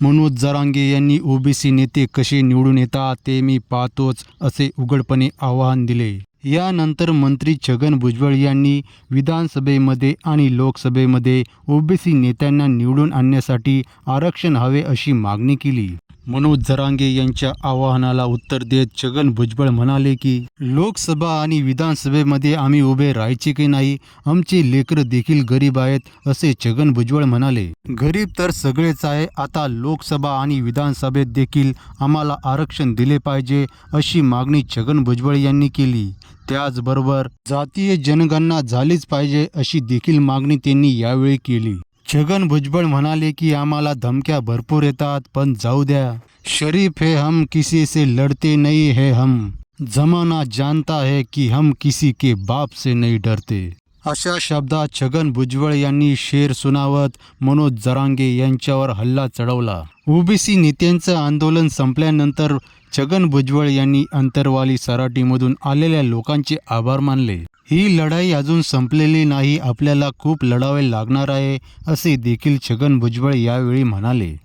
मनोज जरांगे यांनी ओबीसी नेते कसे निवडून येतात ते मी पाहतोच असे उघडपणे आवाहन दिले. यानंतर मंत्री छगन भुजबळ यांनी विधानसभेमध्ये आणि लोकसभेमध्ये ओबीसी नेत्यांना निवडून आणण्यासाठी आरक्षण हवे अशी मागणी केली. मनोज जरांगे यांच्या आवाहनाला उत्तर देत छगन भुजबळ म्हणाले की लोकसभा आणि विधानसभेमध्ये आम्ही उभे राहायचे की नाही आमचे लेकरं देखील गरीब आहेत असे छगन भुजबळ म्हणाले. गरीब तर सगळेच आहे आता लोकसभा आणि विधानसभेत देखील आम्हाला आरक्षण दिले पाहिजे अशी मागणी छगन भुजबळ यांनी केली. त्याचबरोबर जातीय जनगणना झालीच पाहिजे अशी देखील मागणी त्यांनी यावेळी केली. छगन भुजबळ म्हणाले की आम्हाला धमक्या भरपूर येतात पण जाऊ द्या. शरीफ है हम किसी से लढते नहीं है हम. जमाना जानता है की हम किसी के बाप से नहीं डरते. अशा शब्दात छगन भुजबळ यांनी शेर सुनावत मनोज जरांगे यांच्यावर हल्ला चढवला. ओबीसी नेत्यांचं आंदोलन संपल्यानंतर छगन भुजबळ यांनी अंतरवाली सराटीमधून आलेल्या लोकांचे आभार मानले. ही लढाई अजून संपलेली नाही आपल्याला खूप लढावे लागणार आहे असे देखील छगन भुजबळ यावेळी म्हणाले.